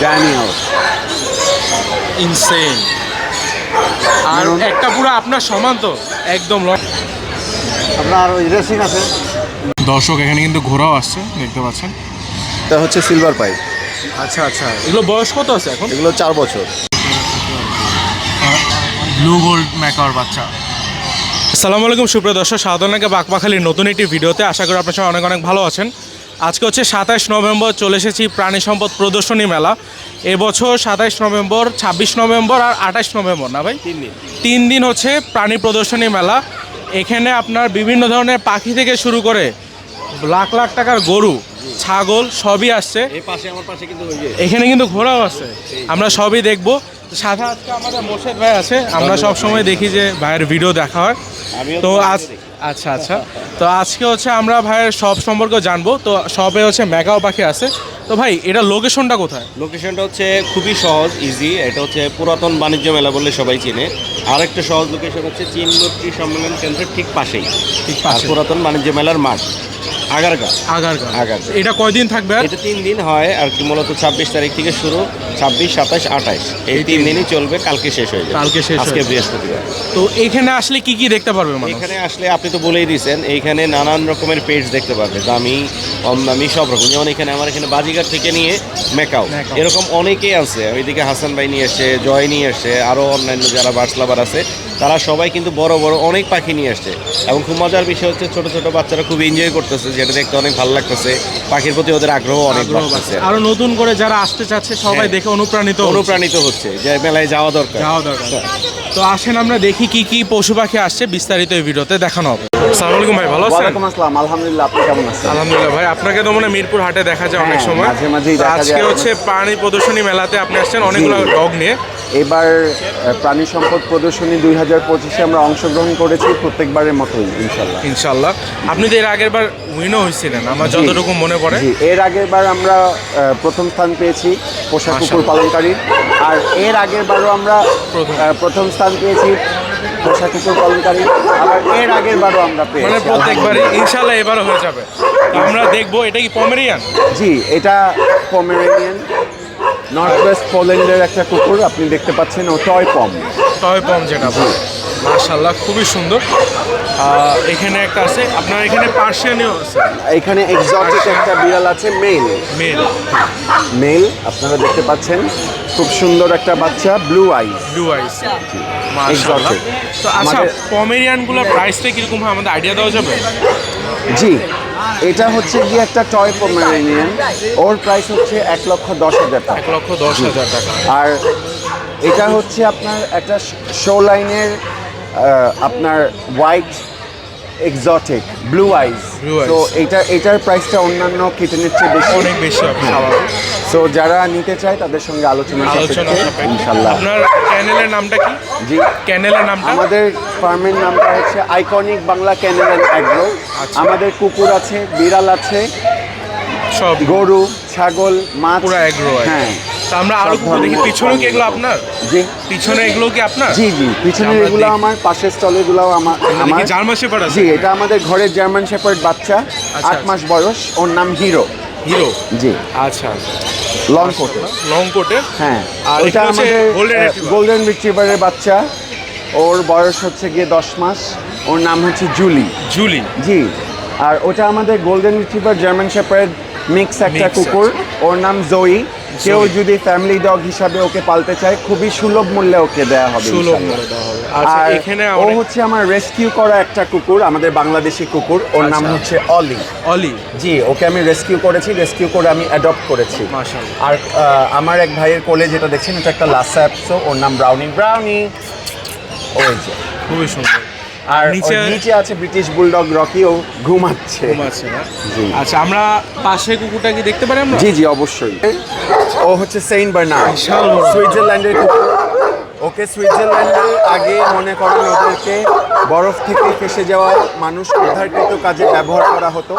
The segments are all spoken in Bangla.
ড্যানিয়েল ইনসেন আর একটা পুরো আপনার সমান তো একদম ল- আপনার ওই রেসিং আছে। দর্শক এখানে কিন্তু ঘোরাও আসছে দেখতে পাচ্ছেন। এটা হচ্ছে সিলভার পাইপ আচ্ছা আচ্ছা। এগুলো বয়স কত আছে এখন? এগুলো চার বছর। ব্লু গোল্ড ম্যাকার বাচ্চা। আসসালামু আলাইকুম সুপ্রিয় দর্শক সাধারণকে বাকবাখালির নতুন একটি ভিডিওতে। আশা করি আপনার সবাই অনেক অনেক ভালো আছেন। আজকে হচ্ছে সাতাইশ নভেম্বর চলে এসেছি প্রাণী সম্পদ প্রদর্শনী মেলা। এবছর সাতাইশ নভেম্বর ছাব্বিশ নভেম্বর আর আঠাশ নভেম্বর না ভাই? তিন দিন। তিন দিন হচ্ছে প্রাণী প্রদর্শনী মেলা। এখানে আপনার বিভিন্ন ধরনের পাখি থেকে শুরু করে লাখ লাখ টাকার গরু ছাগল সবই আসছে। এখানে কিন্তু ঘোড়াও আছে। আমরা সবই দেখব। সাথে আজকে আমাদের মোর্শেদ ভাই আছে। আমরা সব সময় দেখি যে ভাইয়ের ভিডিও দেখা হয়। তো আজ আচ্ছা আচ্ছা। তো আজকে হচ্ছে আমরা ভাইয়ের সব সম্পর্কে জানব। তো সবে হচ্ছে মেগাও পাখি আছে। তো ভাই এটা লোকেশনটা কোথায়? লোকেশনটা হচ্ছে খুবই সহজ ইজি এটা হচ্ছে পুরাতন বাণিজ্য মেলা বললে সবাই চিনে। আরেকটা সহজ লোকেশন হচ্ছে চীন সম্মেলন কেন্দ্রের ঠিক পাশেই। ঠিক পাশে। পুরাতন বাণিজ্য মেলার মাঠ আগারগা আগারগাঁ আগারগাঁ। এটা কয়দিন থাকবে এটা তিন দিন হয় আর কি মূলত ছাব্বিশ তারিখ থেকে শুরু ছাব্বিশ সাতাশ আঠাশ। এই তিন দিনই চলবে কালকে শেষ হয়ে যাবে। কালকে শেষ আজকে বৃহস্পতিবার। তো এখানে আসলে কি কি দেখতে পারবে এখানে আসলে আপনি তো বলেই দিয়েছেন এইখানে নানান রকমের পেজ দেখতে পাবে দামি কম দামি সব রকম। যেমন এখানে আমার এখানে বাজিঘাট থেকে নিয়ে মেকাও। এরকম অনেকেই আছে। ওইদিকে হাসান ভাই নিয়ে এসছে জয় নিয়ে এসছে আরও অন্যান্য যারা বার্ডস লাভার আছে তারা সবাই কিন্তু বড় বড় অনেক পাখি নিয়ে আসছে। এবং খুব মজার বিষয় হচ্ছে ছোট ছোট বাচ্চারা খুব এনজয় করতেছে যেটা দেখতে অনেক ভালো লাগতেছে। পাখির প্রতি ওদের আগ্রহ অনেক বাড়তেছে। আরও নতুন করে যারা আসতে চাচ্ছে সবাই হ্যাঁ। দেখে অনুপ্রাণিত অনুপ্রাণিত হচ্ছে যে মেলায় যাওয়া দরকার। যাওয়া দরকার। তো আসেন আমরা দেখি কি কি পশু পাখি আসছে বিস্তারিত এই ভিডিওতে দেখানো হবে। সালাম আলাইকুম ভাই ভালো আছেন? ওয়ালাইকুম আসসালাম আলহামদুলিল্লাহ আপনি কেমন আছেন? আলহামদুলিল্লাহ ভাই আপনাকে তো মনে মিরপুর হাটে দেখা যায় অনেক হ্যাঁ, সময়। মাঝে মাঝেই আজকে হচ্ছে প্রাণী প্রদর্শনী মেলাতে আপনি আসছেন অনেকগুলো। ডগ নিয়ে। এবার প্রাণী সম্পদ প্রদর্শনী দুই হাজার পঁচিশে আমরা অংশগ্রহণ করেছি প্রত্যেকবারের মতোই ইনশাল্লাহ ইনশাল্লাহ আপনি তো এর আগের বার উইনও হয়েছিলেন আমার যতটুকু মনে পড়ে। এর আগের বার আমরা প্রথম স্থান পেয়েছি পোষা কুকুর পালনকারী আর এর আগের বারও আমরা। প্রথম স্থান পেয়েছি পোষা কুকুর পালনকারী আবার এর আগের বারও আমরা পেয়েছি। মানে আলহামদুলিল্লাহ। ইনশাল্লাহ এবারও হয়ে যাবে। আমরা দেখব এটা কি পমেরিয়ান জি এটা পমেরিয়ান নর্থ ওয়েস্ট পোল্যান্ডের একটা কুকুর আপনি দেখতে পাচ্ছেন ও টয় পম টয় পম যেটা মাশাল্লাহ খুবই সুন্দর। এখানে একটা আছে আপনার এখানে পার্সিয়ানিও আছে। এখানে এক্সোটিক একটা বিড়াল আছে মেল মেল মেল আপনারা দেখতে পাচ্ছেন খুব সুন্দর একটা বাচ্চা ব্লু আইস ব্লু আইস মাশাআল্লাহ। তো আচ্ছা পমেরিয়ানগুলোর প্রাইসটা কীরকম হয়? আমাদের আইডিয়া দেওয়া যাবে? জি এটা হচ্ছে গিয়ে একটা টয় পমেরেনিয়ান ওর প্রাইস হচ্ছে এক লক্ষ দশ হাজার টাকা। এক লক্ষ দশ হাজার টাকা। আর এটা হচ্ছে আপনার একটা শো লাইনের আপনার হোয়াইট এক্সোটিক ব্লু আইস তো এটা এটার প্রাইসটা অন্যান্য কিটেনের চেয়ে বেশি। অনেক বেশি সো যারা নিতে চায় তাদের সঙ্গে আলোচনা আলোচনা সাপেক্ষে। ইনশাল্লাহ। আপনার ক্যানেলের নামটা কি? জি। ক্যানেলের নামটা? আমাদের ফার্মের নামটা হচ্ছে iconic Bangla kennel and agro. আমাদের কুকুর আছে বিড়াল আছে সব। গরু ছাগল মাছ। পুরো এগ্রো হ্যাঁ। তা আমরা আরও দেখি। পিছনে কি এগুলো আপনার? জি। পিছনে এগুলো কি আপনার? জি জি। আমরা এগুলো আমার পাশের স্টলে গুলাও আমার আমার। জার্মান শেপার্ড জি এটা আমাদের ঘরের জার্মান শেপার্ড বাচ্চা। আট আচ্ছা। মাস বয়স ওর নাম হিরো হিরো জি। আচ্ছা লং কোটে লং কোটে হ্যাঁ। আর হচ্ছে আমাদের গোল্ডেন রিট্রিভারের বাচ্চা। ওর বয়স হচ্ছে গিয়ে দশ মাস। ওর নাম হচ্ছে জুলি জুলি জি। আর ওটা আমাদের golden retriever German shepherd mix একটা কুকুর। ওর নাম জয়ী কেউ। যদি ফ্যামিলি ডগ হিসাবে ওকে পালতে চায় খুবই সুলভ মূল্যে ওকে দেওয়া হবে সুলভ মূল্যে দেওয়া হবে। আচ্ছা আর এখানে ও হচ্ছে আমার রেস্কিউ করা একটা কুকুর আমাদের বাংলাদেশি কুকুর। ওর নাম আচ্ছা। হচ্ছে অলি অলি জি ওকে আমি রেস্কিউ করেছি রেস্কিউ করে আমি অ্যাডপ্ট করেছি। আর আমার এক ভাইয়ের কোলে যেটা দেখছেন এটা একটা লাসা অ্যাপসো ওর নাম ব্রাউনি ব্রাউনি ওই যে। খুবই সুন্দর। আর নিচে নিচে আছে ব্রিটিশ বুলডগ রকি ও ঘুমাচ্ছে। ঘুমাচ্ছে জি। আচ্ছা আমরা পাশে কুকুরটা কি দেখতে পারি আমরা? জি জি অবশ্যই। ও হচ্ছে সেইন্ট বার্নার্ড। সুইজারল্যান্ডের কুকুর। ওকে সুইজারল্যান্ডে আগে মনে করেন ওদেরকে বরফ থেকে ফেসে যাওয়া মানুষ উদ্ধারকৃত কাজে ব্যবহার করা হতো।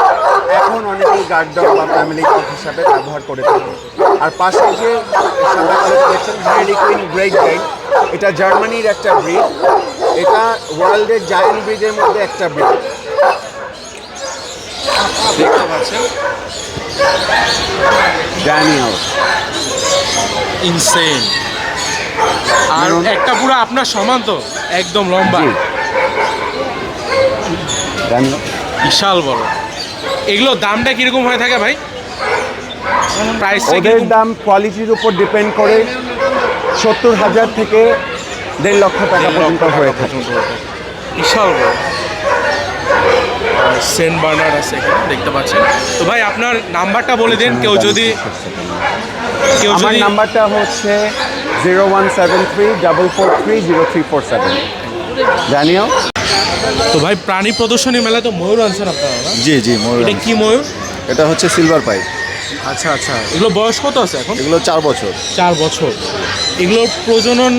এখন অনেকেই গার্ড ডগ বা ফ্যামিলি ডগ হিসাবে ব্যবহার করে থাকে। আর পাশে যে সাদা কালোটা দেখছেন হাইডি কুইন গ্রেট গাইড এটা জার্মানির একটা ব্রিড। এটা ওয়ার্ল্ডের জায়ান্ট ব্রিডের মধ্যে একটা ব্রিড দেখতে পাচ্ছেন? ড্যানিয়াল ইনসেন আর Maroon। একটা পুরো আপনার সমান তো একদম লম্বা। বিশাল বড়। এগুলো দামটা কীরকম হয়ে থাকে ভাই? প্রাইস ওদের দাম কোয়ালিটির উপর ডিপেন্ড করে সত্তর হাজার থেকে দেড় লক্ষ টাকা পর্যন্ত হয়ে থাকে বিশাল বড়। সেন্ট বার্নার আছে দেখতে পাচ্ছেন। তো ভাই আপনার নাম্বারটা বলে দিন কেউ যদি কেউ আমার যদি নাম্বারটা হচ্ছে zero one seven three double four three zero three four seven. জানিও। তো ভাই প্রাণী প্রদর্শনী মেলায় তো ময়ূর আনছেন আপনারা জি জি ময়ূর এটা কি ময়ূর? এটা হচ্ছে সিলভার পাইপ আচ্ছা আচ্ছা। এগুলো বয়স কত আছে এখন? এগুলো চার বছর। চার বছর। এগুলোর প্রজনন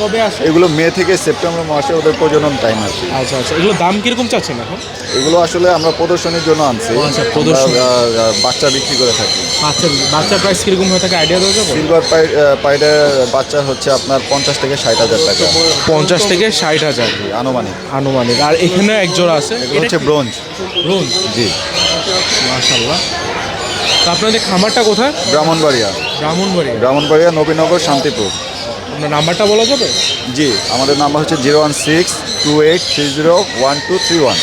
কবে আসে? এগুলো মে থেকে সেপ্টেম্বর মাসে ওদের প্রজনন টাইম আছে আচ্ছা আচ্ছা। এগুলো দাম কীরকম চাচ্ছেন এখন? এগুলো আসলে আমরা প্রদর্শনীর জন্য আনছি। আচ্ছা, প্রদর্শনী। বাচ্চা বিক্রি করে থাকি। বাচ্চা বাচ্চার প্রাইস কীরকম হয়ে থাকে? আইডিয়া দেওয়া যাবে? সিলভার পাই পাইডের বাচ্চা হচ্ছে আপনার পঞ্চাশ থেকে ষাট হাজার টাকা। পঞ্চাশ থেকে ষাট হাজার। আনুমানিক। আনুমানিক। আর এখানে এক জোড়া আছে? এগুলো হচ্ছে ব্রোঞ্জ। রোন জি। মাশাল্লাহ আপনাদের খামারটা কোথায়? ব্রাহ্মণবাড়িয়া। ব্রাহ্মণবাড়ি ব্রাহ্মণবাড়িয়া নবীনগর শান্তিপুর। আপনার নাম্বারটা বলা যাবে? জি আমাদের নাম্বার হচ্ছে zero one six two eight three zero one two three one.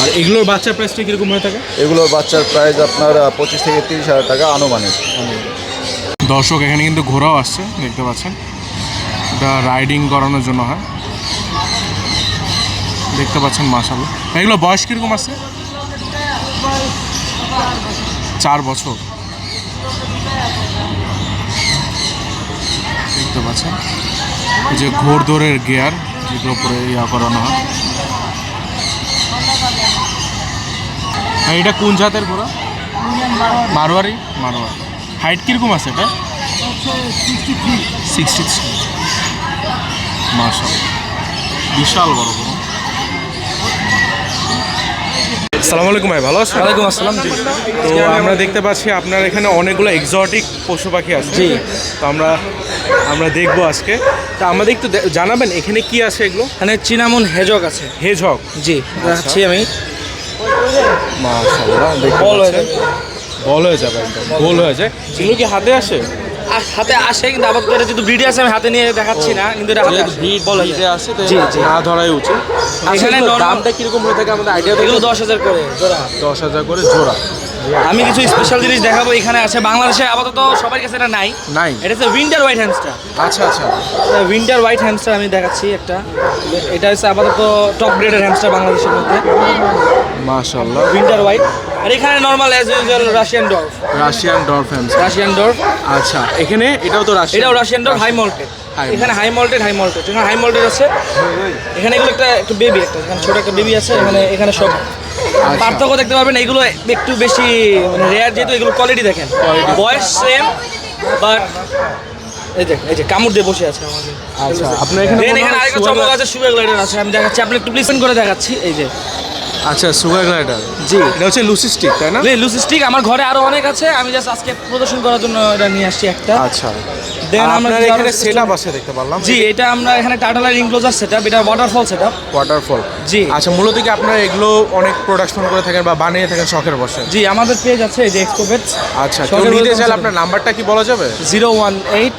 আর এগুলোর বাচ্চার প্রাইসটা কীরকম হয়ে থাকে? এগুলোর বাচ্চার প্রাইস আপনার পঁচিশ থেকে তিরিশ হাজার টাকা আনুমানিক। দর্শক এখানে কিন্তু ঘোরাও আসছে দেখতে পাচ্ছেন। এটা রাইডিং করানোর জন্য হয়। দেখতে পাচ্ছেন মাশাল্লাহ এগুলো বয়স কীরকম আছে? চার বছর। দেখতে পাচ্ছেন? এই যে ঘোড়দৌড়ের গিয়ার যেগুলো পরে ইয়া করানো হয়। আর এটা কোন জাতের ঘোড়া? মারোয়ারি? মারোয়ারি। হাইট কীরকম আছে এটা? সিক্সটি থ্রি মার্শাল বিশাল বড় বড় আসসালামু আলাইকুম ভাই ভালো আছেন? ওয়ালাইকুম আসসালাম জি। তো আমরা দেখতে পাচ্ছি আপনার এখানে অনেকগুলো এক্সোটিক পশু পাখি আছে। জি। তো আমরা আমরা দেখব আজকে। তা আমাদের একটু জানাবেন এখানে কি আছে এগুলো? এখানে চিনামন হেজক আছে। হেজক? জি দেখাচ্ছি আমি। মাশাআল্লাহ বল হয়ে পাচ্ছেন। বল হয়ে যাবে একদম গোল হয়ে যায়। এগুলো কি হাতে আসে? হাতে আসে কিন্তু আবার করে যদি ব্রিডে আছে আমি হাতে নিয়ে দেখাচ্ছি না কিন্তু এটা হাতে আসে। বল যায়। আসে তো জি, জি। না ধরাই উচিত। এখানে normal- দামটা কীরকম হয়ে থাকে আমাদের আইডিয়া এগুলো দশ হাজার করে জোড়া। দশ হাজার করে জোড়া। আমি কিছু স্পেশাল জিনিস দেখাবো এখানে আছে বাংলাদেশে আপাতত সবার কাছে এটা নাই। নাই? এটা হচ্ছে উইন্টার হোয়াইট হ্যামস্টার আচ্ছা আচ্ছা। উইন্টার হোয়াইট হ্যামস্টার আমি দেখাচ্ছি একটা। এটা হচ্ছে আপাতত টপ গ্রেডের হ্যামস্টার বাংলাদেশের মধ্যে। মাশাআল্লাহ। উইন্টার হোয়াইট আর এখানে normal as usual Russian dog Russian dolphins Russian dog আচ্ছা এখানে এটাও তো রাশিয়ান এটাও রাশিয়ান ডগ হাই মল্টেড এখানে হাই মল্টেড হাই মল্টেড এখানে হাই মল্টেড আছে। এখানে এগুলো একটা একটু বেবি একটা এখানে ছোট একটা বেবি আছে এখানে এখানে সব। পার্থক্য দেখতে পারবেন এগুলো একটু বেশি মানে রেয়ার যেহেতু এগুলো কোয়ালিটি দেখেন। বয়স সেম বাট এই যে এই যে কামড় দিয়ে বসে আছে আমাদের। আচ্ছা আপনার এখানে এখানে আরেকটা চমক আছে সুগার গ্লাইডার আছে। আমি দেখাচ্ছি আপনি একটু করে দেখাচ্ছি এই যে। আচ্ছা সুগার গ্লাইডার জি। এটা হচ্ছে লুসিস্টিক তাই না? লুসিস্টিক আমার ঘরে আরও অনেক আছে আমি জাস্ট আজকে প্রদর্শন করার জন্য এটা নিয়ে আসছি একটা। আচ্ছা। দেন আমরা এখানে আরও সেট আছে দেখতে পারলাম। জি এটা আমরা এখানে টাটালার ইনক্লোজার সেটআপ এটা ওয়াটারফল সেটআপ ওয়াটারফল জি। আচ্ছা মূলত কি আপনারা এগুলো অনেক প্রোডাকশন করে থাকেন বা বানিয়ে থাকেন শখের বসে? জি আমাদের পেজ আছে এই যে এক্সপোভেট আচ্ছা কেউ নিতে চাইলে আপনার নাম্বারটা কি বলা যাবে? Zero one eight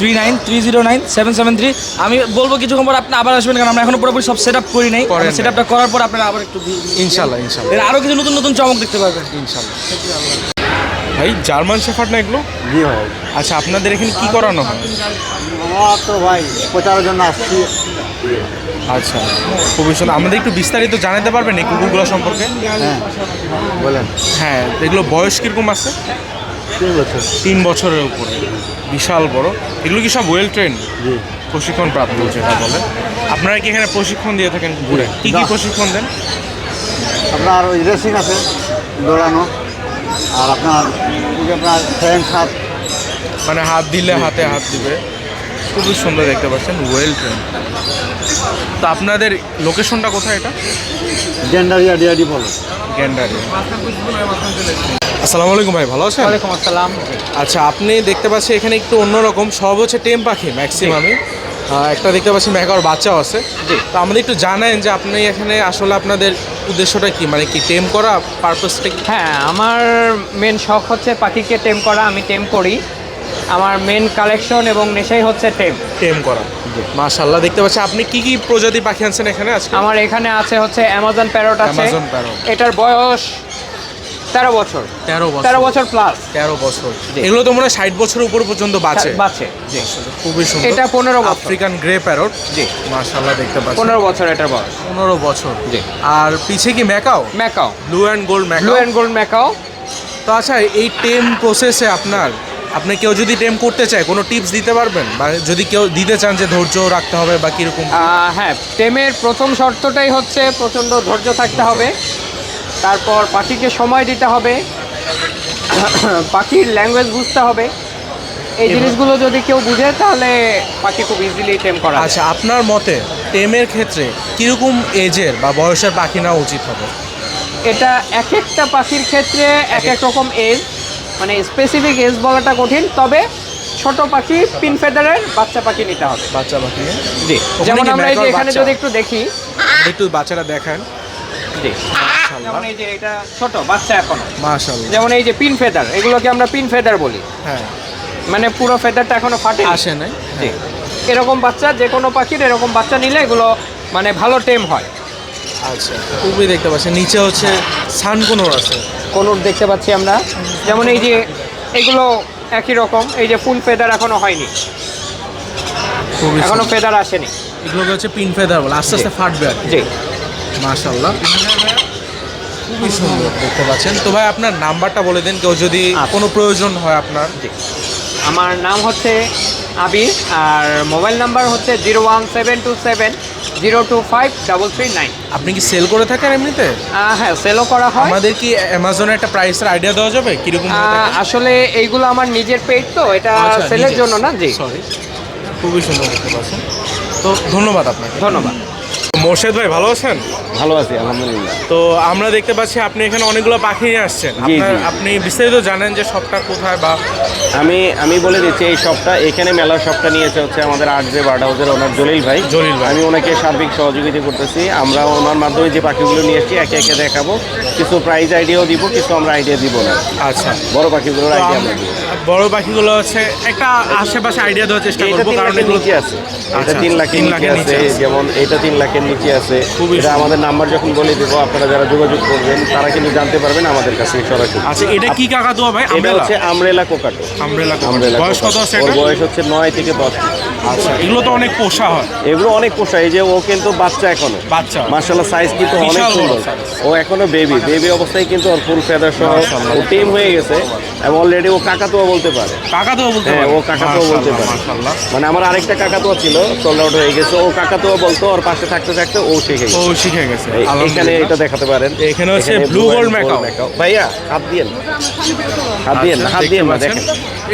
three nine three zero nine seven seven three আমি বলব কিছুক্ষণ পর আপনি আবার আসবেন কারণ আমরা এখনও পুরোপুরি সব সেট আপ করি নাই সেট আপটা করার পর আপনারা আবার একটু ইনশাল্লাহ ইনশাল্লাহ এর আরও কিছু নতুন নতুন চমক দেখতে পারবেন ইনশাল্লাহ ভাই জার্মান শেফার্ড না এগুলো আচ্ছা আপনাদের এখানে কি করানো হয় তো ভাই প্রচারের জন্য আসছি আচ্ছা খুবই সুন্দর আমাদের একটু বিস্তারিত জানাতে পারবেন এই কুকুরগুলো সম্পর্কে হ্যাঁ বলেন হ্যাঁ এগুলো বয়স কীরকম আছে তিন বছর। তিন বছরের উপরে। বিশাল বড়। এগুলো কি সব ওয়েল ট্রেন জি। প্রশিক্ষণ প্রাপ্ত যেটা বলে। আপনারা কি এখানে প্রশিক্ষণ দিয়ে থাকেন ঘুরে? কি কি প্রশিক্ষণ দেন? আপনার ওই রেসিং আছে দৌড়ানো। আর আপনার আপনার ফ্রেন্ড হাত। মানে হাত দিলে হাতে হাত দিবে। খুবই সুন্দর দেখতে পাচ্ছেন ওয়েল ট্রেন তো আপনাদের লোকেশনটা কোথায় এটা? জেন্ডারিয়া ডিআডি বলো। গ্যান্ডারি আসসালামু আলাইকুম ভাই ভালো আছেন? ওয়ালাইকুম আসসালাম। আচ্ছা আপনি দেখতে পাচ্ছি এখানে একটু অন্যরকম সব হচ্ছে টেম পাখি ম্যাক্সিমামই একটা দেখতে পাচ্ছি ম্যাকাওর বাচ্চাও আছে। জি। তো আমাদের একটু জানেন যে আপনি এখানে আসলে আপনাদের উদ্দেশ্যটা কি? মানে কি টেম করা পারপাসটা কি? হ্যাঁ আমার মেন শখ হচ্ছে পাখিকে টেম করা আমি টেম করি। আমার মেন কালেকশন এবং নেশাই হচ্ছে টেম। টেম করা। মাশাল্লাহ দেখতে পাচ্ছি আপনি কি কি প্রজাতি পাখি আনছেন এখানে আজকে? আমার এখানে আছে হচ্ছে অ্যামাজন প্যারট আছে। এটার বয়স তেরো বছর। তেরো বছর। তেরো বছর প্লাস তেরো বছর। এগুলো তো মনে হয় ষাট বছর উপর পর্যন্ত বাঁচে। বাচ্চে জি খুবই সুন্দর। এটা 15 বছর। African grey parrot. জি। মাশাল্লাহ দেখতে পাচ্ছি পনেরো বছর এটার বয়স। পনেরো বছর। জি। আর পিছে কি macaw? Macaw. Blue and gold blue macaw and gold macaw. তো আচ্ছা এই টেম প্রসেসে আপনার আপনি কেউ যদি টেম করতে চায় কোনো টিপস দিতে পারবেন? বা যদি কেউ দিতে চান যে ধৈর্য রাখতে হবে বা কীরকম? হ্যাঁ টেমের প্রথম শর্তটাই হচ্ছে প্রচণ্ড ধৈর্য থাকতে হবে। তারপর পাখিকে সময় দিতে হবে। পাখির ল্যাঙ্গুয়েজ বুঝতে হবে। এই জিনিসগুলো যদি কেউ বুঝে তাহলে পাখি খুব ইজিলি টেম করা। আচ্ছা আপনার মতে টেমের ক্ষেত্রে কীরকম এজের বা বয়সের পাখি নেওয়া উচিত হবে? এটা এক একটা পাখির ক্ষেত্রে এক এক রকম এজ মানে স্পেসিফিক এজ বলাটা কঠিন তবে ছোট পাখি পিন ফেদারের বাচ্চা পাখি নিতে হবে। বাচ্চা পাখি জি যেমন আমরা এখানে যদি একটু দেখি। একটু বাচ্চারা দেখান। যেমন এই যে এটা ছোট বাচ্চা এখনও। মাশাল্লাহ যেমন এই যে পিন ফেদার এগুলোকে আমরা পিন ফেদার বলি। হ্যাঁ। মানে পুরো ফেদারটা এখনও ফাটে আসে নাই। এরকম বাচ্চা যে কোনো পাখির এরকম বাচ্চা নিলে এগুলো মানে ভালো টেম হয়। আচ্ছা খুবই দেখতে পাচ্ছেন নিচে হচ্ছে সান সানকোনোর আছে। কোনোর দেখতে পাচ্ছি আমরা। যেমন এই যে এগুলো একই রকম এই যে ফুল ফেদার এখনও হয়নি। এখনও ফেদার আসেনি। এগুলোকে হচ্ছে পিন ফেদার বলে আস্তে আস্তে ফাটবে আর জি। মাশাল্লাহ খুবই সুন্দর দেখতে পাচ্ছেন। তো ভাই আপনার নাম্বারটা বলে দিন কেউ যদি আচ্ছা। কোনো প্রয়োজন হয় আপনার। আমার নাম হচ্ছে আবির আর মোবাইল নাম্বার হচ্ছে zero one seven two seven zero two five double three nine. আপনি কি সেল করে থাকেন এমনিতে? হ্যাঁ সেলও করা হয়। আমাদের কি অ্যামাজনে একটা প্রাইসের আইডিয়া দেওয়া যাবে? কীরকম আসলে এইগুলো আমার নিজের পেজ তো এটা আচ্ছা, সেলের জন্য না? জি। সরি খুবই সুন্দর দেখতে পাচ্ছেন। তো ধন্যবাদ আপনাকে। ধন্যবাদ। মোর্শেদ ভাই ভালো আছেন? ভালো আছি আলহামদুলিল্লাহ। তো আমরা দেখতে পাচ্ছি আপনি এখানে অনেকগুলো পাখি নিয়ে আসছেন। আপনার আপনি বিস্তারিত জানেন যে সবটা কোথায় বা আমি আমি বলে দিচ্ছি এই সবটা এখানে মেলার শপটা নিয়েছে হচ্ছে আমাদের আট যে বার্ড হাউসের ওনার জলিল ভাই। জলিল ভাই। আমি ওনাকে সার্বিক সহযোগিতা করতেছি। আমরা ওনার মাধ্যমে যে পাখিগুলো নিয়ে এসেছি একে একে দেখাবো। কিছু প্রাইজ আইডিয়াও দিব কিছু আমরা আইডিয়া দিব না। আচ্ছা। বড় পাখিগুলোর আইডিয়া আমরা দিব। বড় পাখিগুলো হচ্ছে একটা আশেপাশে আইডিয়া দেওয়ার চেষ্টা করব কারণ এগুলো নিচে আছে। এটা আচ্ছা, তিন লাখের নিচে আছে। যেমন এটা তিন লাখের নিচে আছে। এটা আমাদের নাম্বার যখন বলে দেবো আপনারা যারা যোগাযোগ করবেন তারা কিন্তু জানতে পারবেন আমাদের কাছে সরাসরি। আচ্ছা এটা কি কাকাতুয়া ভাই? এটা আমরেলা হচ্ছে আমরেলা কোকাটো আমরেলা আমরেলা বয়স কত আছে ওর বয়স হচ্ছে নয় থেকে দশ। আচ্ছা এগুলো তো অনেক পোষা হয়। এগুলো অনেক পোষা এই যে ও কিন্তু বাচ্চা এখনও। বাচ্চা। মার্শাল্লাহ সাইজ কিন্তু অনেক সুন্দর। ও এখনও বেবি বেবি অবস্থায় কিন্তু ওর ফুল ফেদার সহ ও টিম হয়ে গেছে। এবং অলরেডি ও কাকাতুয়া বলতে পারে। কাকাতুয়া বলতে হ্যাঁ পারে। ও কাকাতুয়া বলতে পারে। মাশাআল্লাহ। মানে আমার আরেকটা কাকাতুয়া ছিল সোল্ড আউট হয়ে গেছে। ও কাকাতুয়া বলতো ওর পাশে থাকতে থাকতে ও শিখে গেছে। ও শিখে গেছে। এখানে এটা দেখাতে পারেন। এখানে হচ্ছে gold and macaw। ভাইয়া হাত দিয়েন। হাত দিয়েন আচ্ছা, হাত দিয়েন না দেখেন।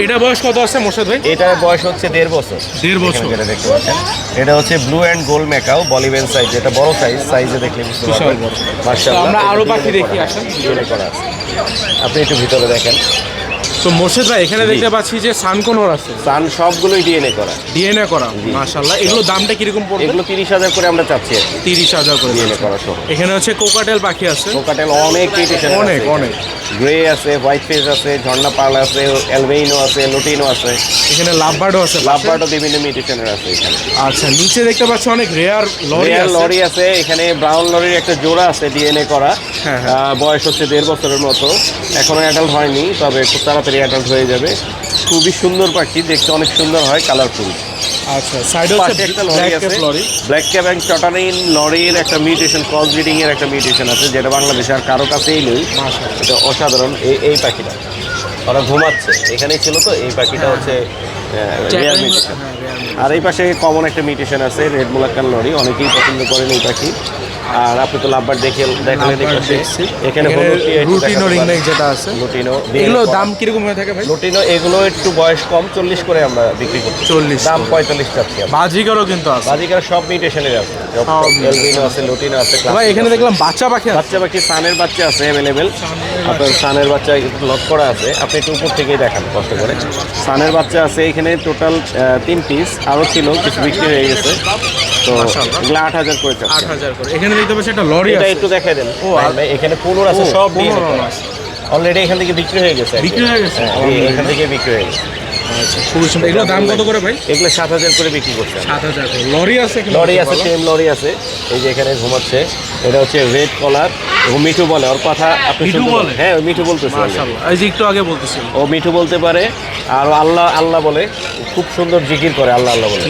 এটা বয়স কত আছে মোর্শেদ ভাই? এটার বয়স হচ্ছে দেড় বছর। দেড় বছর। এটা দেখতে পাচ্ছেন। এটা হচ্ছে ব্লু অ্যান্ড গোল্ড মেকাও বলিভেন সাইজ এটা বড় সাইজ সাইজে দেখলে বুঝতে পারবেন। মাশাআল্লাহ। আমরা আরও পাখি দেখি, আসেন। আপনি একটু ভিতরে দেখেন। তো মোর্শেদ ভাই এখানে দেখতে পাচ্ছি যে সানকোনোর আছে? সান সবগুলোই ডিএনএ করা। ডিএনএ করা মাশাআল্লাহ। এগুলো দামটা কীরকম পড়বে? এগুলো তিরিশ হাজার করে আমরা চাচ্ছি আর কি। তিরিশ হাজার করে ডিএনএ করা সহ। এখানে হচ্ছে কোকাটেল পাখি আছে। কোকাটেল অনেক মিউটেশন অনেক, অনেক। গ্রে আছে হোয়াইট ফেস আছে ঝর্ণা পাল আছে এলভেইনো আছে লোটিনো আছে। এখানে লাভবার্ডও আছে। লাভবার্ডও বিভিন্ন মিউটেশনের আছে এখানে। আচ্ছা নিচে দেখতে পাচ্ছি অনেক রেয়ার লরি লরি আছে এখানে ব্রাউন লরির একটা জোড়া আছে ডিএনএ করা। হ্যাঁ, হ্যাঁ। বয়স হচ্ছে দেড় বছরের মতো। এখনও অ্যাডাল্ট হয়নি তবে খুব তাড়াতাড়ি অ্যাডাল্ট হয়ে যাবে। খুবই সুন্দর পাখি দেখতে অনেক সুন্দর হয় কালারফুল আচ্ছা সাইডে হচ্ছে একটা লরি আছে ব্ল্যাক ক্যাপ এবং চটারিন লরির একটা মিউটেশন ক্রস ব্রিডিং এর একটা মিউটেশন আছে যেটা বাংলাদেশে আর কারও কাছেই নেই। এটা অসাধারণ এই এই পাখিটা। ওরা ঘুমাচ্ছে। এখানেই ছিল তো এই পাখিটা হচ্ছে রেয়ার মিউটেশন হ্যাঁ, আর এই পাশে কমন একটা মিউটেশন আছে রেড মুলাক্কান লরি অনেকেই পছন্দ করেন এই পাখি। আর আপনি তো লাভবার দেখে দেখালেন এখানে রুটিনো রিং নেক যেটা আছে। লুটিনো এগুলো দাম কীরকম হয়ে থাকে ভাই? লুটিনো এগুলো একটু বয়স কম চল্লিশ করে আমরা বিক্রি করছি। 40 দাম। পঁয়তাল্লিশ চাচ্ছি আমরা। বাজিকারও কিন্তু আছে। বাজিকার সব মিউটেশনের আছে। এলবিনো আছে লুটিনো আছে ভাই এখানে দেখলাম বাচ্চা পাখি আছে। বাচ্চা বাচ্চা সানের বাচ্চা আছে অ্যাভেলেবেল আপনার সানের বাচ্চা লক করা আছে। আপনি একটু উপর থেকেই দেখান কষ্ট করে। সানের বাচ্চা আছে এখানে টোটাল তিন পিস আরও ছিল কিছু বিক্রি হয়ে গেছে। তো এগুলো আট হাজার করে আট হাজার করে। এখানে দেখতে পাচ্ছি একটা লরি এটা একটু দেখাই দেন। ও, এখানে পনেরো আছে সব অলরেডি এখান থেকে বিক্রি হয়ে গেছে বিক্রি হয়ে গেছে? হ্যাঁ, এখান থেকে বিক্রি হয়ে গেছে। আচ্ছা খুবই সুন্দর। এগুলো দাম কত করে ভাই? এগুলো সাত হাজার করে বিক্রি করছে সাত হাজার করে। লরি আছে লরি আছে সেম লরি আছে। এই যে এখানে ঘুমাচ্ছে। এটা হচ্ছে রেড কলার মিঠু বলে ওর কথা আপনি মিঠু বলে? হ্যাঁ ও মিঠু বলতেছে মাশাআল্লাহ। এই যে একটু আগে বলতেছিল ও মিঠু বলতে পারে আর আল্লাহ আল্লাহ বলে। খুব সুন্দর জিকির করে আল্লাহ আল্লাহ বলে।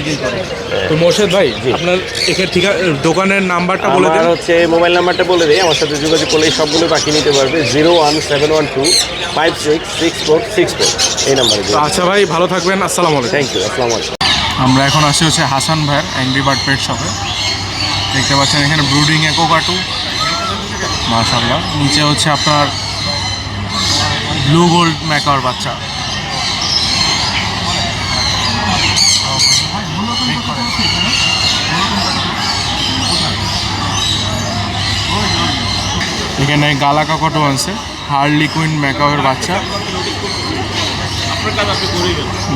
তো মোর্শেদ ভাই জি। আপনার এখানে ঠিক দোকানের নাম্বারটা বলে হচ্ছে মোবাইল নাম্বারটা বলে দিই। আমার সাথে যোগাযোগ করলে সবগুলো পাখি নিতে পারবে। Zero one seven one two five six six four six four. এই নাম্বারে তো আচ্ছা ভাই ভালো থাকবেন আসসালামু আলাইকুম। থ্যাংক ইউ আসসালামু আলাইকুম। আমরা এখন আসি হচ্ছে হাসান ভাইয়ের অ্যাংরি বার্ড পেট শপে দেখতে পাচ্ছেন এখানে ব্রুডিং একোকাটু মাশাল্লাহ নিচে হচ্ছে আপনার ব্লু গোল্ড ম্যাকার বাচ্চা। এখানে গালা কাকটও আছে। হার্লি কুইন ম্যাকাওয়ের বাচ্চা।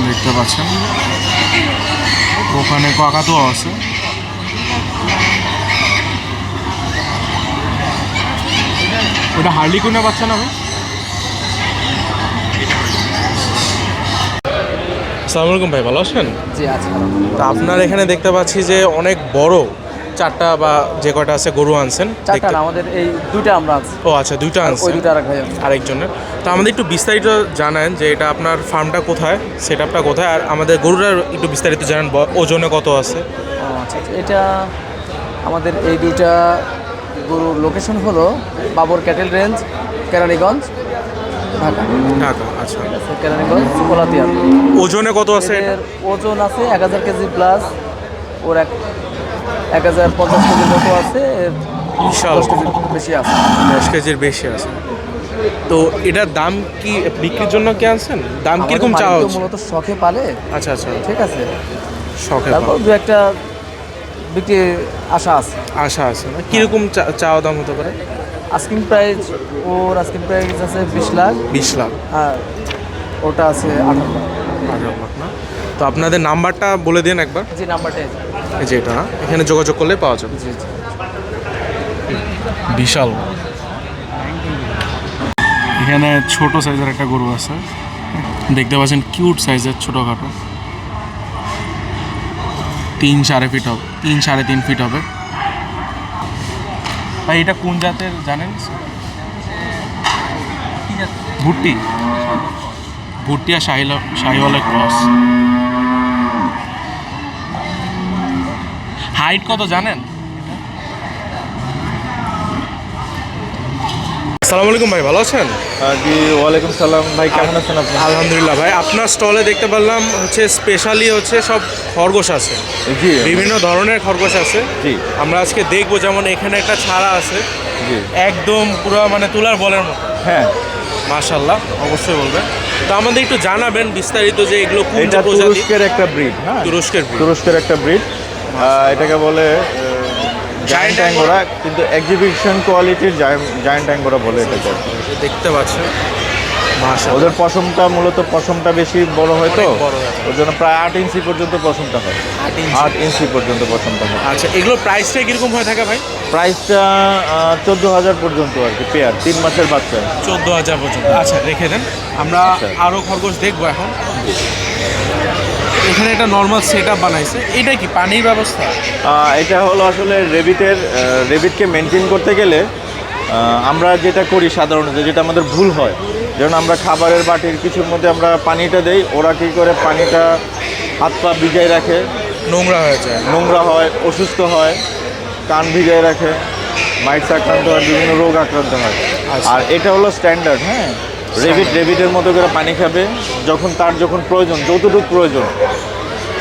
দেখতে পাচ্ছেন। ওখানে কাকাতুয়া আছে। ওটা হার্লি কুইনের বাচ্চা না ভাই? আসসালামু আলাইকুম ভাই ভালো আছেন? জি আছে। তা আপনার এখানে দেখতে পাচ্ছি যে অনেক বড় চারটা বা যে কটা আছে গরু আনছেন। চারটা না আমাদের এই দুইটা আমরা আছি ও আচ্ছা দুইটা ওই আনছেন। দুইটা ভাই আছে। আরেকজনের। তো আমাদের একটু বিস্তারিত জানান যে এটা আপনার ফার্মটা কোথায় সেট আপটা কোথায় আর আমাদের গরুটার একটু বিস্তারিত জানান ব- ওজনে কত আছে? ও আচ্ছা আচ্ছা। এটা আমাদের এই দুইটা গরুর লোকেশন হলো বাবর ক্যাটেল রেঞ্জ কেরানীগঞ্জ ঢাকা। ঢাকা আচ্ছা। ঠিক কেরানীগঞ্জ কোলাতিয়া ওজনে কত আছে? ওজন আছে এক হাজার কেজি প্লাস ওর এক এক হাজার পঞ্চাশ কেজির মতো আছে দশ কেজির বেশি আছে। দশ কেজির বেশি আছে। তো এটার দাম কি বিক্রির জন্য কি আনছেন? দাম কীরকম চাওয়া হচ্ছে? মূলত শখে পালে। আচ্ছা আচ্ছা। ঠিক আছে। শখের তারপর দু একটা বিক্রির আশা আছে। আশা আছে না? কীরকম চাওয়া দাম হতে পারে? আস্কিং প্রাইস ওর আস্কিং প্রাইস আছে বিশ লাখ। বিশ লাখ। আর ওটা আছে আঠারো লাখ। আঠারো লাখ না? তো আপনাদের নাম্বারটা বলে দিন একবার। যে নাম্বারটা। এই যে এটা না এখানে যোগাযোগ করলে পাওয়া যাবে। বিশাল। এখানে ছোট সাইজের একটা গরু আছে। দেখতে পাচ্ছেন কিউট সাইজের ছোটোখাটো। তিন সাড়ে ফিট হবে তিন সাড়ে তিন ফিট হবে। ভাই এটা কোন জাতের জানেন? ভুট্টি। ভুট্টি আর শাহিলা শাহিওয়ালা ক্রস। হাইট কত জানেন? আসসালামু আলাইকুম ভাই ভালো আছেন? জি ওয়ালাইকুম সালাম। ভাই কেমন আছেন আপনি? আলহামদুলিল্লাহ ভাই আপনার স্টলে দেখতে পারলাম হচ্ছে স্পেশালি হচ্ছে সব খরগোশ আছে। জি। বিভিন্ন ধরনের খরগোশ আছে। জি। আমরা আজকে দেখব যেমন এখানে একটা ছাড়া আছে। জি। একদম পুরো মানে তুলার বলের মতো। হ্যাঁ। মাশাল্লাহ অবশ্যই বলবেন। তো আমাদের একটু জানাবেন বিস্তারিত যে এগুলো কোন এটা প্রজাতি তুরস্কের একটা ব্রিড হ্যাঁ। তুরস্কের। তুরস্কের একটা ব্রিড। এটাকে বলে জায়ান্ট অ্যাঙ্গোরা কিন্তু এক্সিবিশন কোয়ালিটির জায়ান্ট অ্যাঙ্গোরা বলে এটাকে। দেখতে মাশাল্লাহ ওদের পশমটা মূলত পশমটা বেশি বড় হয় তো। ওর জন্য প্রায় আট ইঞ্চি পর্যন্ত পশমটা হয়। আট ইঞ্চি। আট ইঞ্চি পর্যন্ত পশমটা হয়। আচ্ছা এগুলো প্রাইসটা কীরকম হয়ে থাকে ভাই? প্রাইসটা চোদ্দ হাজার পর্যন্ত আর কি পেয়ার তিন মাসের বাচ্চা। চোদ্দ হাজার পর্যন্ত। আচ্ছা রেখে দেন। আমরা আচ্ছা। আরও খরগোশ দেখব এখন। এখানে একটা নর্মাল সেট আপ বানাইছে। এটা কি পানির ব্যবস্থা? এটা হলো আসলে রেবিটের রেবিটকে মেনটেন করতে গেলে আমরা যেটা করি সাধারণত যেটা আমাদের ভুল হয় যেমন আমরা খাবারের বাটির কিছুর মধ্যে আমরা পানিটা দেই ওরা কী করে পানিটা হাত পা ভিজাই রাখে নোংরা হয়ে যায়। নোংরা হয় অসুস্থ হয় কান ভিজাই রাখে মাইটস আক্রান্ত হয় বিভিন্ন রোগ আক্রান্ত হয়। আচ্ছা। আর এটা হলো স্ট্যান্ডার্ড হ্যাঁ? রেবিট রেবিটের মতো করে পানি খাবে যখন তার যখন প্রয়োজন যতটুকু প্রয়োজন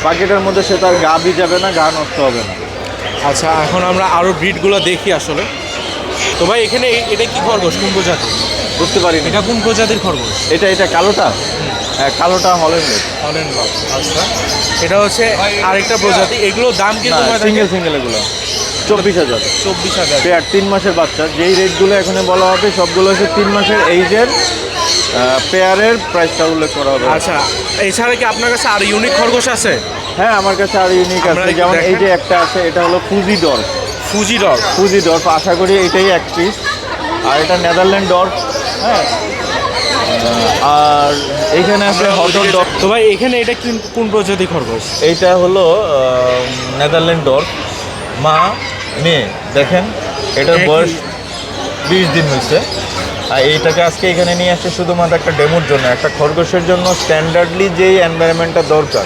পাখিটার মধ্যে সে তার গা ভিজাবে না গা নষ্ট হবে না। আচ্ছা এখন আমরা আরও ব্রিডগুলো দেখি আসলে। তো ভাই এখানে এটা কি খরগোশ? কোন প্রজাতির? বুঝতে পারি এটা কোন প্রজাতির খরগোশ? এটা এটা কালোটা? হ্যাঁ কালোটা হল্যান্ড বাগ আচ্ছা। এটা হচ্ছে আরেকটা প্রজাতি। এগুলোর দাম কিন্তু সিঙ্গেল সিঙ্গেল এগুলো। চব্বিশ হাজার। চব্বিশ হাজার। তিন মাসের বাচ্চা। যেই রেটগুলো এখানে বলা হবে সবগুলো হচ্ছে তিন মাসের এইজের পেয়ারের প্রাইসটা উল্লেখ করা হবে। আচ্ছা এছাড়া কি আপনার কাছে আর ইউনিক খরগোশ আছে? হ্যাঁ আমার কাছে আর ইউনিক আছে। যেমন এই যে একটা আছে এটা হলো ফুজি ডর ফুজি ডগ ফুজি ডর আশা করি এটাই এক পিস আর এটা নেদারল্যান্ড ডর হ্যাঁ। আর এইখানে আছে হটর ডর তো ভাই এখানে এটা কি কোন প্রজাতি খরগোশ? এইটা হলো নেদারল্যান্ড ডর মা মেয়ে দেখেন এটার বয়স বিশ দিন হয়েছে। আর এইটাকে আজকে এখানে নিয়ে আসছে শুধুমাত্র একটা ডেমোর জন্য একটা খরগোশের জন্য স্ট্যান্ডার্ডলি যেই এনভায়রনমেন্টটা দরকার।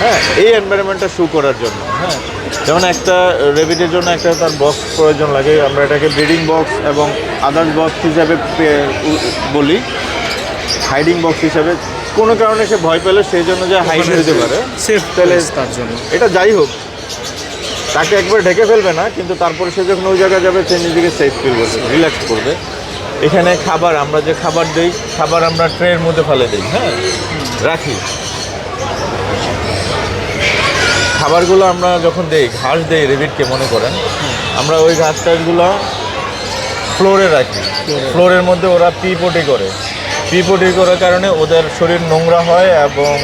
হ্যাঁ এই এনভায়রনমেন্টটা শু করার জন্য হ্যাঁ। যেমন একটা রেবিটের জন্য একটা তার বক্স প্রয়োজন লাগে আমরা এটাকে ব্রিডিং বক্স এবং আদার্স বক্স হিসাবে বলি হাইডিং বক্স হিসাবে। কোনো কারণে সে ভয় পেলে সেই জন্য যে হাইড হতে পারে। সেফ তাহলে তার জন্য। এটা যাই হোক তাকে একবার ঢেকে ফেলবে না কিন্তু তারপরে সে যখন ওই জায়গায় যাবে সে নিজেকে সেফ ফিল করবে রিল্যাক্স করবে। এখানে খাবার আমরা যে খাবার দিই খাবার আমরা ট্রের মধ্যে ফেলে দিই হ্যাঁ? রাখি। খাবারগুলো আমরা যখন দেই ঘাস দেই রেবিটকে মনে করেন আমরা ওই ঘাস টাসগুলো ফ্লোরে রাখি। ফ্লোরের মধ্যে ওরা পিপটি করে। পিপটি করার কারণে ওদের শরীর নোংরা হয় এবং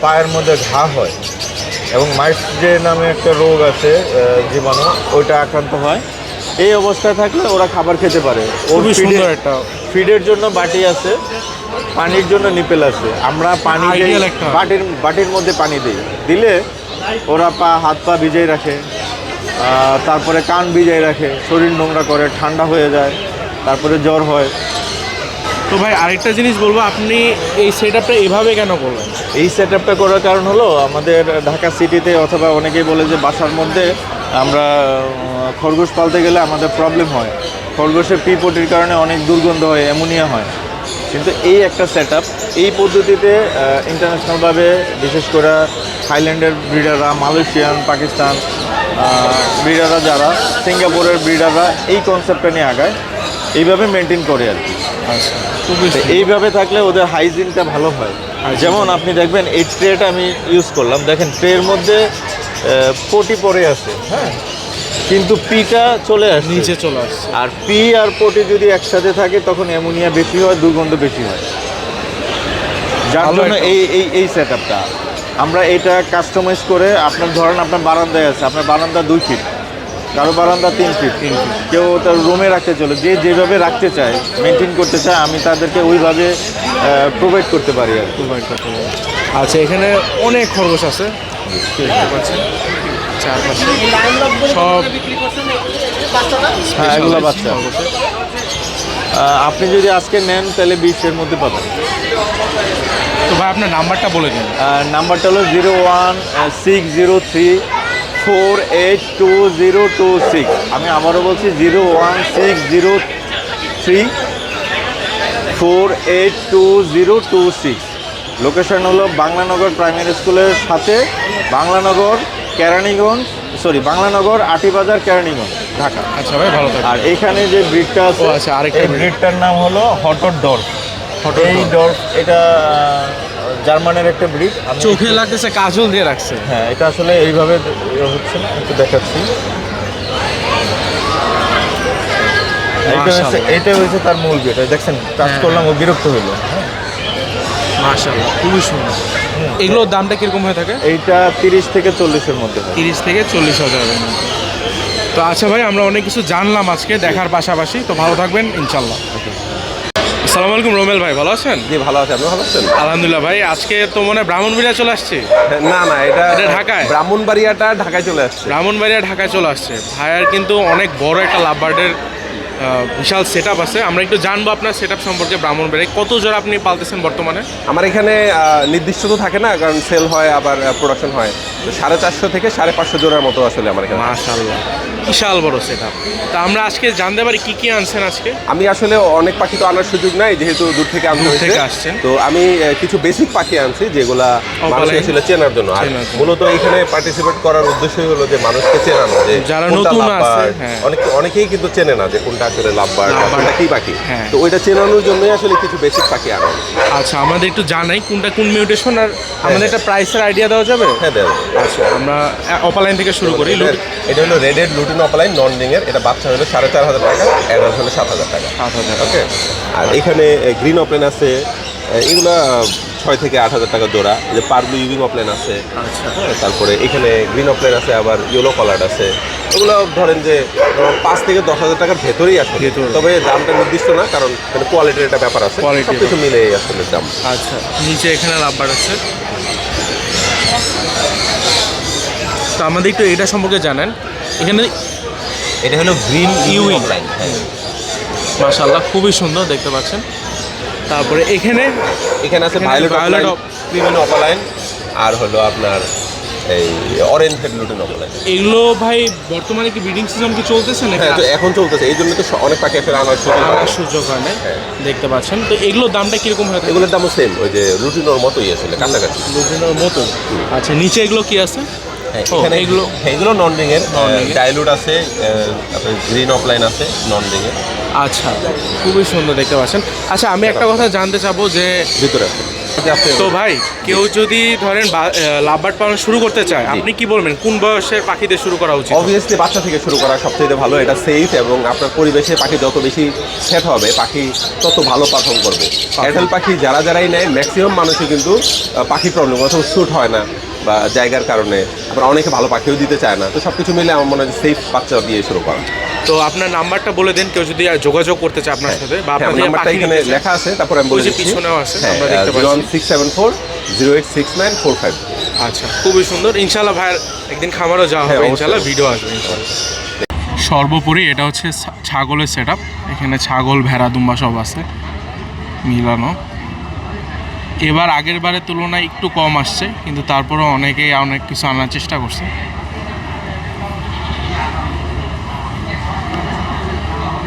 পায়ের মধ্যে ঘা হয়। এবং মাইস যে নামে একটা রোগ আছে জীবাণু ওইটা আক্রান্ত হয়। এই অবস্থায় থাকলে ওরা খাবার খেতে পারে। সুন্দর একটা ফিডের জন্য বাটি আছে পানির জন্য নিপেল আছে। আমরা পানি। বাটির বাটির মধ্যে পানি দিই। দিলে ওরা পা হাত পা ভিজাই রাখে তারপরে কান ভিজাই রাখে শরীর নোংরা করে ঠান্ডা হয়ে যায় তারপরে জ্বর হয়। তো ভাই আরেকটা জিনিস বলব আপনি এই সেট আপটা এভাবে কেন করলেন? এই সেট আপটা করার কারণ হলো আমাদের ঢাকা সিটিতে অথবা অনেকেই বলে যে বাসার মধ্যে আমরা খরগোশ পালতে গেলে আমাদের প্রবলেম হয়। খরগোশের পিপটির কারণে অনেক দুর্গন্ধ হয় অ্যামোনিয়া হয়। কিন্তু এই একটা সেট এই পদ্ধতিতে ইন্টারন্যাশনালভাবে বিশেষ করে থাইল্যান্ডের ব্রিডাররা মালয়েশিয়ান পাকিস্তান ব্রিডাররা যারা সিঙ্গাপুরের ব্রিডাররা এই কনসেপ্টটা নিয়ে আগায়। এইভাবে মেনটেন করে আর কি। আচ্ছা এইভাবে থাকলে ওদের হাইজিনটা ভালো হয়। যেমন আপনি দেখবেন এই ট্রেটা আমি ইউজ করলাম। দেখেন ট্রের মধ্যে পটি পরে আছে। হ্যাঁ। কিন্তু পিটা চলে আসে নিচে চলে আসছে। আর পি আর পটি যদি একসাথে থাকে তখন অ্যামোনিয়া বেশি হয় দুর্গন্ধ বেশি হয়। যার জন্য এই এই এই সেট আপটা আমরা এটা কাস্টমাইজ করে আপনার ধরেন আপনার বারান্দায় আছে আপনার বারান্দা দুই ফিট কারও বারান্দা তিন ফিট তিন ফিট কেউ তার রুমে রাখতে চলে যে যেভাবে রাখতে চায় মেনটেন করতে চায় আমি তাদেরকে ওইভাবে প্রোভাইড করতে পারি আর কি। আচ্ছা এখানে অনেক খরগোশ আছে। দেখতে পাচ্ছেন চারপাশে সব হ্যাঁ এগুলো বাচ্চা। আপনি যদি আজকে নেন তাহলে বিশের মধ্যে পাবেন। তো ভাই আপনার নাম্বারটা বলে দিন। নাম্বারটা হলো zero one six zero three four eight two zero two six. আমি আবারও বলছি zero one six zero three four eight two zero two six. Location হলো বাংলানগর প্রাইমারি স্কুলের সাথে বাংলানগর কেরানীগঞ্জ সরি বাংলানগর আটিবাজার কেরানীগঞ্জ ঢাকা। আচ্ছা ভাই ভালো আর এখানে যে ব্রিডটা আছে আচ্ছা, আরেকটা। ব্রিডটার নাম হলো হটর ডর্ফ এই ডর্ফ এটা জার্মানের একটা ব্রিড চোখে লাগতেছে কাজল দিয়ে রাখছে। হ্যাঁ এটা আসলে এইভাবে হচ্ছে না একটু দেখাচ্ছি। এটা হচ্ছে মাশাআল্লাহ। এইটা হয়েছে তার মূল গেট দেখছেন কাজ হ্যাঁ। করলাম ও বিরক্ত হইল মাশাআল্লাহ খুবই সুন্দর। এগুলোর দামটা কীরকম হয়ে থাকে? এইটা তিরিশ থেকে চল্লিশের মধ্যে তিরিশ থেকে চল্লিশ হাজারের মধ্যে। তো আচ্ছা ভাই আমরা অনেক কিছু জানলাম আজকে দেখার পাশাপাশি। তো ভালো থাকবেন ইনশাল্লাহ আসসালামু আলাইকুম রোমেল ভাই ভালো আছেন? জি ভালো আছে। আপনি ভালো আছেন? আলহামদুলিল্লাহ ভাই আজকে তো মনে হয় ব্রাহ্মণবাড়িয়া চলে আসছে। না না এটা এটা ঢাকায়? ব্রাহ্মণবাড়িয়াটা ঢাকায় চলে আসছে। ব্রাহ্মণবাড়িয়া ঢাকায় চলে আসছে। ভাইয়ার কিন্তু অনেক বড় একটা লাভবার্ডের বিশাল সেট আপ আছে। আমরা একটু জানব আপনার সেট সম্পর্কে ব্রাহ্মণবাড়িয়ায় কত জোড়া আপনি পালতেছেন বর্তমানে? আমার এখানে নির্দিষ্ট তো থাকে না কারণ সেল হয় আবার প্রোডাকশন হয়। তো সাড়ে চারশো থেকে সাড়ে পাঁচশো জোড়ার মতো আসলে আমার এখানে। মাশাল্লাহ বিশাল বড় সেট তা আমরা আজকে জানতে পারি কি কি আনছেন আজকে? আমি আসলে অনেক পাখি তো আনার সুযোগ নাই যেহেতু দূর থেকে আনতে হয়েছে থেকে আসছেন। তো আমি কিছু বেসিক পাখি আনছি যেগুলা মানুষ Opaline? আসলে চেনার জন্য। আর মূলত এখানে পার্টিসিপেট করার উদ্দেশ্যই হলো যে মানুষকে চেনানো যে যারা নতুন আছে। হ্যাঁ। অনেক অনেকেই কিন্তু চেনে না যে কোনটা আসলে লাভবার। কোনটা কি পাখি? হ্যাঁ। তো ওইটা চেনানোর জন্যই আসলে কিছু বেসিক পাখি আনা আচ্ছা আমাদের একটু জানাই কোনটা কোন মিউটেশন আর আমাদের একটা প্রাইসের আইডিয়া দেওয়া যাবে? হ্যাঁ দেব আচ্ছা আমরা অপালাইন থেকে শুরু করি। এটা- এটা হলো রেডেড লুটিন অপালাইন নন রিং এটা বাচ্চা হলো সাড়ে চার হাজার টাকা অ্যাডাল্ট হলো সাত হাজার টাকা। সাত হাজার ওকে আর এখানে গ্রিন অপলেন আছে। এগুলা ছয় থেকে আট হাজার টাকা জোড়া। যে পার্বলু ইউভিং অপলেন আছে। আচ্ছা। হ্যাঁ, তারপরে এখানে গ্রিন অপলেন আছে আবার ইয়েলো কালার আছে। ওগুলো ধরেন যে পাঁচ থেকে দশ হাজার টাকার ভেতরেই আছে। তবে দামটা নির্দিষ্ট না কারণ এখানে কোয়ালিটির একটা ব্যাপার আছে। সব কিছু মিলে আসলে দাম। আচ্ছা নিচে এখানে লাভবার আছে। তো আমাদের একটু এটা সম্পর্কে জানেন। এখানে এটা হলো গ্রিন। অপলাইন মাশাল্লাহ খুবই সুন্দর দেখতে পাচ্ছেন। তারপরে এখানে এখানে আছে এখানে ভায়োলেট violet অপলাইন আর হলো আপনার এই অরেঞ্জ হেড লুটিন অপলাইন এগুলো ভাই বর্তমানে কি ব্রিডিং সিজন কি চলতেছে নাকি? হ্যাঁ তো এখন চলতেছে এই জন্য তো অনেক পাখি আসলে আনার সুযোগ আনার সুযোগ হয় না? হ্যাঁ। দেখতে পাচ্ছেন। তো এগুলোর দামটা কীরকম হয়ে এগুলোর দামও সেম ওই যে রুটিনোর মতোই আসলে কাছাকাছি। লুটিনোর মতো? আচ্ছা নিচে এগুলো কি আছে? হ্যাঁ, এখানে এগুলো হ্যাঁ, এগুলো নন রিং এর। ডাইলুট আছে গ্রিন অফলাইন আছে নন রিং এর। আচ্ছা খুবই সুন্দর দেখতে পাচ্ছেন। আচ্ছা আমি একটা কথা জানতে চাবো যে ভিতরে তো ভাই কেউ যদি ধরেন লাভবার্ড পালন শুরু করতে চায় আপনি কি বলবেন? কোন বয়সের পাখিদের শুরু করা উচিত? অবভিয়াসলি বাচ্চা থেকে শুরু করা সবচেয়ে ভালো এটা সেফ এবং আপনার পরিবেশে পাখি যত বেশি সেট হবে পাখি তত ভালো পারফর্ম করবে। অ্যাডাল্ট পাখি যারা যারাই নেয় ম্যাক্সিমাম মানুষই কিন্তু পাখি প্রবলেম অথবা শ্যুট হয় না। বা জায়গার কারণে আবার অনেকে ভালো পাখিও দিতে চায় না তো সব কিছু মিলে আমার মনে হয় সেফ বাচ্চা দিয়ে শুরু করা। তো আপনার নাম্বারটা বলে দেন কেউ যদি যোগাযোগ করতে চায় আপনার সাথে বা হ্যাঁ, আপনার নাম্বারটা এখানে লেখা আছে তারপর আমি ওই বলে যে পিছনেও আছে, হ্যাঁ আমরা দেখতে পাচ্ছি। Six seven four zero eight six nine four five আচ্ছা খুবই সুন্দর। ইনশাল্লাহ ভাইয়ের একদিন খামারও যাওয়া হ্যাঁ, হবে ইনশাল্লাহ ভিডিও আসবে ইনশাল্লাহ সর্বোপরি এটা হচ্ছে ছাগলের সেট এখানে ছাগল ভেড়া দুম্বা সব আছে মিলানো। এবার আগের বারের তুলনায় একটু কম আসছে, কিন্তু তারপরেও অনেকেই অনেক কিছু আনার চেষ্টা করছে।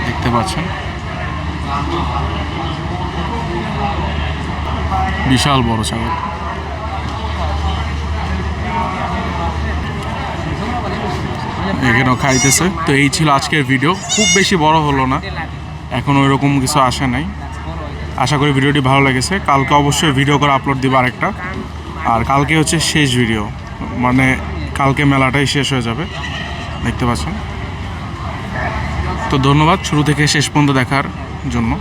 দেখতে পাচ্ছেন? বিশাল বড় ছাগল এখানেও খাইতেছে। তো এই ছিল আজকের ভিডিও খুব বেশি বড় হলো না। এখন ওই রকম কিছু আসে নাই। আশা করি ভিডিওটি ভালো লেগেছে। কালকে অবশ্যই ভিডিও করে আপলোড দিব আরেকটা। আর কালকে হচ্ছে শেষ ভিডিও মানে কালকে মেলাটাই শেষ হয়ে যাবে। দেখতে পাচ্ছেন? তো ধন্যবাদ। শুরু থেকে শেষ পর্যন্ত দেখার জন্য।